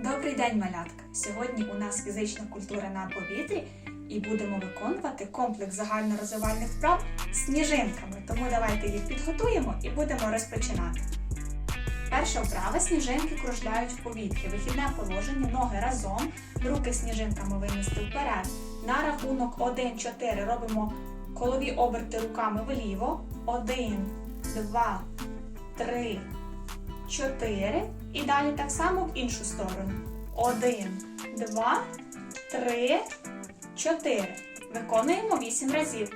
Добрий день, малятка! Сьогодні у нас фізична культура на повітрі і будемо виконувати комплекс загальнорозвивальних вправ сніжинками. Тому давайте їх підготуємо і будемо розпочинати. Перша вправа сніжинки кружляють в повітрі. Вихідне положення, ноги разом, руки сніжинками винести вперед. На рахунок 1-4 робимо колові оберти руками вліво. 1, 2, 3, 4. І далі так само в іншу сторону. 1, 2, 3, 4. Виконуємо 8 разів.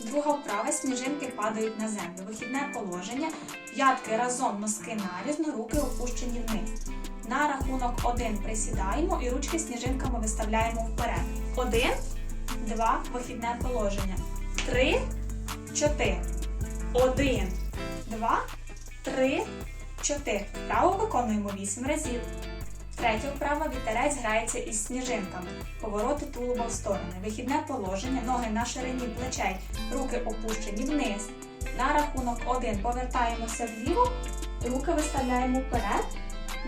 Друга вправа сніжинки падають на землю. Вихідне положення. П'ятки разом, носки нарізно, руки опущені вниз. На рахунок 1 присідаємо і ручки сніжинками виставляємо вперед. 1, 2, вихідне положення. 3, 4. 1, 2, 3, 4. Вправо виконуємо 8 разів. Третя вправа вітерець грається із сніжинками. Повороти тулуба в сторони. Вихідне положення, ноги на ширині плечей, руки опущені вниз. На рахунок 1 повертаємося вліво, руки виставляємо вперед.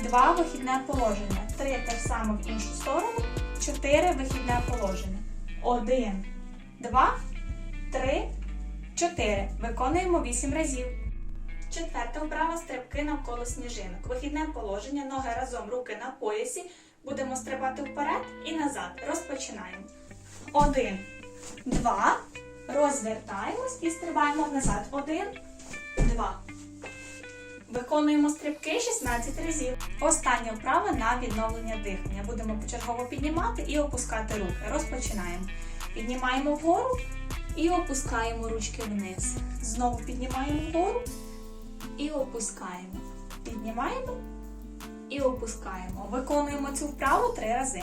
2 вихідне положення. 3 те ж саме в іншу сторону. 4 вихідне положення. 1, 2, 3, 4. Виконуємо 8 разів. Четверта вправа стрибки навколо сніжинок. Вихідне положення, ноги разом, руки на поясі. Будемо стрибати вперед і назад. Розпочинаємо. Один, два. Розвертаємось і стрибаємо назад. Один, два. Виконуємо стрибки 16 разів. Остання вправа на відновлення дихання. Будемо почергово піднімати і опускати руки. Розпочинаємо. Піднімаємо вгору і опускаємо ручки вниз. Знову піднімаємо вгору і опускаємо. Піднімаємо і опускаємо. Виконуємо цю вправу три рази.